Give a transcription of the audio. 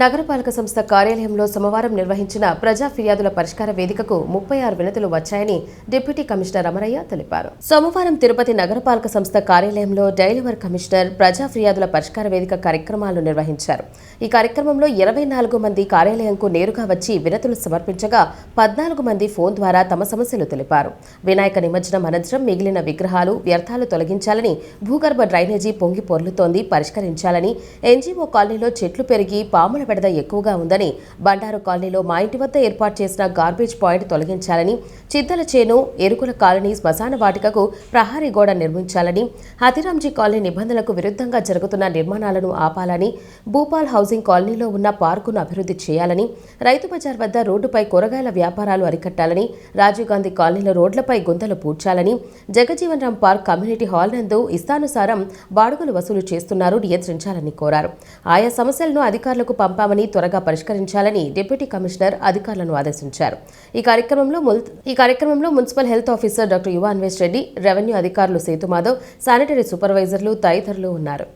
నగరపాలక సంస్థ కార్యాలయంలో సోమవారం నిర్వహించిన ప్రజా ఫిర్యాదుల పరిష్కార వేదికకు ముప్పై ఆరు వినతులు వచ్చాయని డిప్యూటీ కమిషనర్ అమరయ్య తెలిపారు. సోమవారం తిరుపతి నగరపాలక సంస్థ కార్యాలయంలో డైలివర్ కమిషనర్ ప్రజా ఫిర్యాదుల పరిష్కార వేదిక కార్యక్రమాలు నిర్వహించారు. ఈ కార్యక్రమంలో ఇరవై నాలుగు మంది కార్యాలయంకు నేరుగా వచ్చి వినతులు సమర్పించగా పద్నాలుగు మంది ఫోన్ ద్వారా తమ సమస్యలు తెలిపారు. వినాయక నిమజ్జనం అనంతరం మిగిలిన విగ్రహాలు వ్యర్థాలు తొలగించాలని భూగర్భ డ్రైనేజీ పొంగి పొర్లుతోంది పరిష్కరించాలని ఎన్జీఓ కాలనీలో చెట్లు పెరిగి పాముల బెడద ఎక్కువగా ఉందని బండారు కాలనీలో మా ఇంటి వద్ద ఏర్పాటు చేసిన గార్బేజ్ పాయింట్ తొలగించాలని చిద్దల చేను ఎరుకుల కాలనీ శ్మశాన వాటికకు ప్రహారీ గోడ నిర్మించాలని హతిరాంజీ కాలనీ నిబంధనలకు విరుద్ధంగా జరుగుతున్న నిర్మాణాలను ఆపాలని భూపాల్ హౌసింగ్ కాలనీలో ఉన్న పార్కును అభివృద్ధి చేయాలని రైతు బజార్ వద్ద రోడ్డుపై కూరగాయల వ్యాపారాలు అరికట్టాలని రాజీవ్ గాంధీ కాలనీలో రోడ్లపై గుంతలు పూడ్చాలని Jagjivan Ram park community hall నందు ఇష్టానుసారం బాడుగులు వసూలు చేస్తున్నారు నియంత్రించాలని కోరారు. ఆయా సమస్యలను అధికారులకు పంపామని త్వరగా పరిష్కరించాలని డిప్యూటీ కమిషనర్ అధికారులను ఆదేశించారు. ఈ కార్యక్రమంలో ఈ కార్యక్రమంలో మున్సిపల్ హెల్త్ ఆఫీసర్ డాక్టర్ యువ అన్వేష్ రెడ్డి రెవెన్యూ అధికారులు సేతు మాధవ్ శానిటరీ సూపర్వైజర్లు తదితరులు ఉన్నారు.